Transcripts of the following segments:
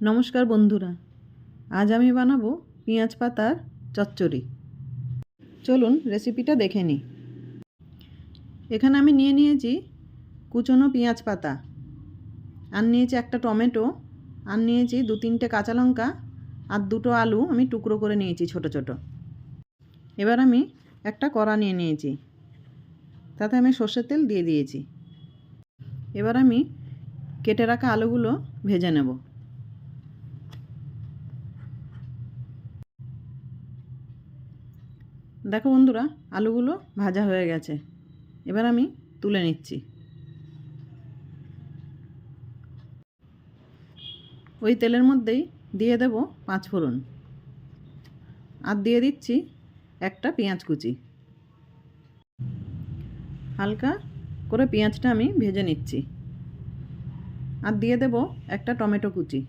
নমস্কার বন্ধুরা, আজ আমি বানাবো পেঁয়াজ পাতার চচ্চড়ি। চলুন রেসিপিটা দেখে নিই। এখানে আমি নিয়ে নিয়েছি কুচনো পেঁয়াজ পাতা। আর নিয়েছি একটা টমেটো, আর নিয়েছি দু তিনটে কাঁচা লঙ্কা, আর দুটো আলু আমি টুকরো করে নিয়েছি ছোট ছোট। এবার আমি একটা কড়া নিয়ে নিয়েছি, তাতে আমি সর্ষের তেল দিয়ে দিয়েছি। এবার আমি কেটে রাখা আলুগুলো ভেজে নেব। দেখো বন্ধুরা, আলুগুলো ভাজা হয়ে গেছে। এবার আমি তুলে নিচ্ছি। ওই তেলের মধ্যেই দিয়ে দেব পাঁচ ফোড়ন। আর দিয়ে দিচ্ছি একটা পেঁয়াজ কুচি। হালকা করে পেঁয়াজটা আমি ভেজে নিচ্ছি। আর দিয়ে দেব একটা টমেটো কুচি।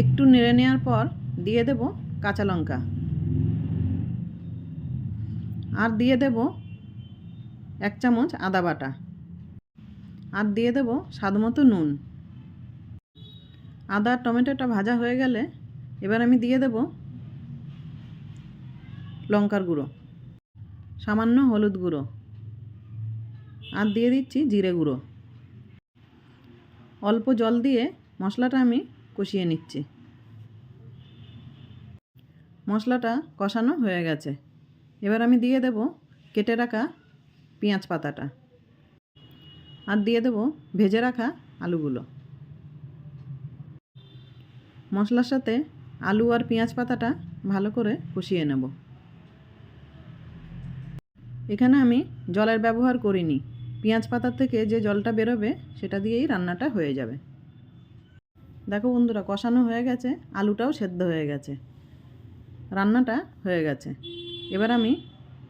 একটু নেড়ে নেওয়ার পর দিয়ে দেব কাঁচা লঙ্কা। আর দিয়ে দেব এক চামচ আদা বাটা। আর দিয়ে দেব স্বাদ মতো নুন। আদা, টমেটোটা ভাজা হয়ে গেলে এবার আমি দিয়ে দেব লঙ্কার গুঁড়ো, সামান্য হলুদ গুঁড়ো। আর দিয়ে দিচ্ছি জিরে গুঁড়ো। অল্প জল দিয়ে মশলাটা আমি কষিয়ে নিচ্ছি। মশলাটা কষানো হয়ে গেছে। এবার আমি দিয়ে দেব কেটে রাখা পেঁয়াজ পাতাটা। আর দিয়ে দেব ভেজে রাখা আলুগুলো। মশলার সাথে আলু আর পেঁয়াজ পাতাটা ভালো করে কষিয়ে নেব। এখানে আমি জলের ব্যবহার করিনি। পেঁয়াজ পাতার থেকে যে জলটা বেরোবে সেটা দিয়েই রান্নাটা হয়ে যাবে। দেখো বন্ধুরা, কষানো হয়ে গেছে, আলুটাও সেদ্ধ হয়ে গেছে। রান্নাটা হয়ে গেছে। এবার আমি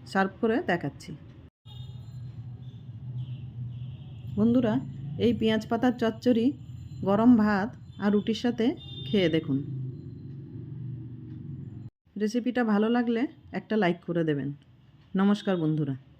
সার্ভ করে দেখাচ্ছি। বন্ধুরা, এই পেঁয়াজ পাতার চচ্চড়ি, গরম ভাত আর রুটির সাথে খেয়ে দেখুন। রেসিপিটা ভালো লাগলে একটা লাইক করে দেবেন। নমস্কার বন্ধুরা।